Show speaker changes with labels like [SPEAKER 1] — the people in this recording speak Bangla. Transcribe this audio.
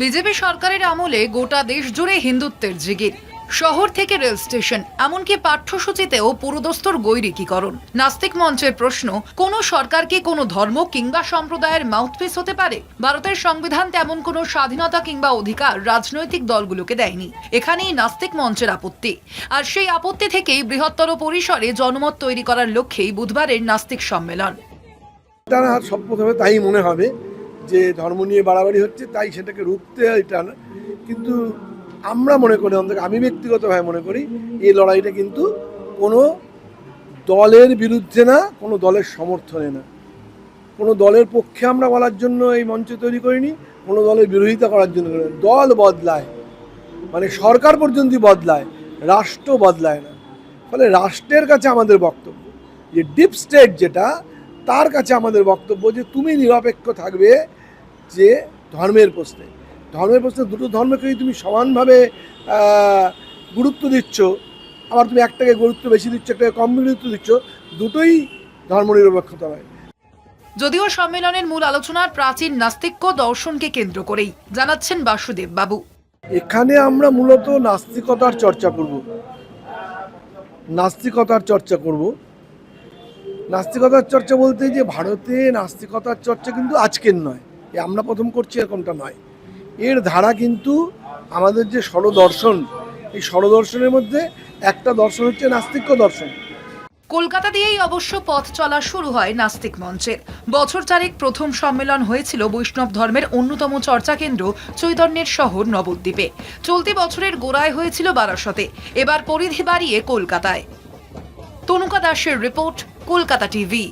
[SPEAKER 1] বিজেপি সরকারের আমলে গোটা দেশ জুড়ে হিন্দুত্বের জিগির। শহর থেকে রেল স্টেশন, এমনকি পাঠ্যসূচিতেও পুরোদস্তর গৈরিকীকরণ। নাস্তিক মঞ্চের প্রশ্ন, কোন সরকার কি কোনো ধর্ম কিংবা সম্প্রদায়ের মাউথপিস হতে পারে? ভারতের সংবিধান তেমন কোনো স্বাধীনতা কিংবা অধিকার রাজনৈতিক দলগুলোকে দেয়নি। এখানেই নাস্তিক মঞ্চের আপত্তি। আর সেই আপত্তি থেকেই বৃহত্তর পরিসরে জনমত তৈরি করার লক্ষ্যেই বুধবারের নাস্তিক সম্মেলন।
[SPEAKER 2] তারা সব প্রথমে তাই মনে হবে যে ধর্ম নিয়ে বাড়াবাড়ি হচ্ছে, তাই সেটাকে রুখতে এটা না। কিন্তু আমরা মনে করি, অন্তত আমি ব্যক্তিগতভাবে মনে করি, এই লড়াইটা কিন্তু কোনো দলের বিরুদ্ধে না, কোনো দলের সমর্থনে না। কোনো দলের পক্ষে আমরা বলার জন্য এই মঞ্চ তৈরি করিনি, কোনো দলের বিরোধিতা করার জন্য দল বদলায় মানে সরকার পর্যন্ত বদলায়, রাষ্ট্র বদলায় না। ফলে রাষ্ট্রের কাছে আমাদের বক্তব্য, যে ডিপ স্টেট যেটা, তার কাছে আমাদের বক্তব্য যে তুমি নিরপেক্ষ থাকবে যে ধর্মের প্রশ্নে। ধর্মের প্রশ্নে দুটো ধর্মকেই তুমি সমানভাবে গুরুত্ব দিচ্ছ। আবার তুমি একটাকে গুরুত্ব বেশি দিচ্ছ একটাকে কম গুরুত্ব দিচ্ছ দুটোই ধর্মনিরপেক্ষতা হয়।
[SPEAKER 1] যদিও সম্মেলনের মূল আলোচনার প্রাচীন নাস্তিক্য দর্শনকে কেন্দ্র করেই জানাচ্ছেন বাসুদেব বাবু।
[SPEAKER 2] এখানে আমরা মূলত নাস্তিকতার চর্চা করব। নাস্তিকতার চর্চা করব। নাস্তিকতার চর্চা বলতে যে ভারতে নাস্তিকতার চর্চা কিন্তু আজকের নয়। আমরা প্রথম করছি, এরকমটা নয়। এর ধারা কিন্তু আমাদের যে ষড়দর্শন এই ষড়দর্শনের মধ্যে একটা দর্শন হচ্ছে নাস্তিক্য দর্শন।
[SPEAKER 1] কলকাতা দিয়েই অবশ্য পথ চলা শুরু হয় নাস্তিক মঞ্চের বছর চারেক প্রথম সম্মেলন হয়েছিল বৈষ্ণব ধর্মের অন্যতম চর্চা কেন্দ্র চৈতন্যের শহর নবদ্বীপে। চলতি বছরের গোড়ায় হয়েছিল বারাসতে, এবার পরিধি বাড়িয়ে কলকাতায়। তনুকা দাসের রিপোর্ট, কলকাতা টিভি।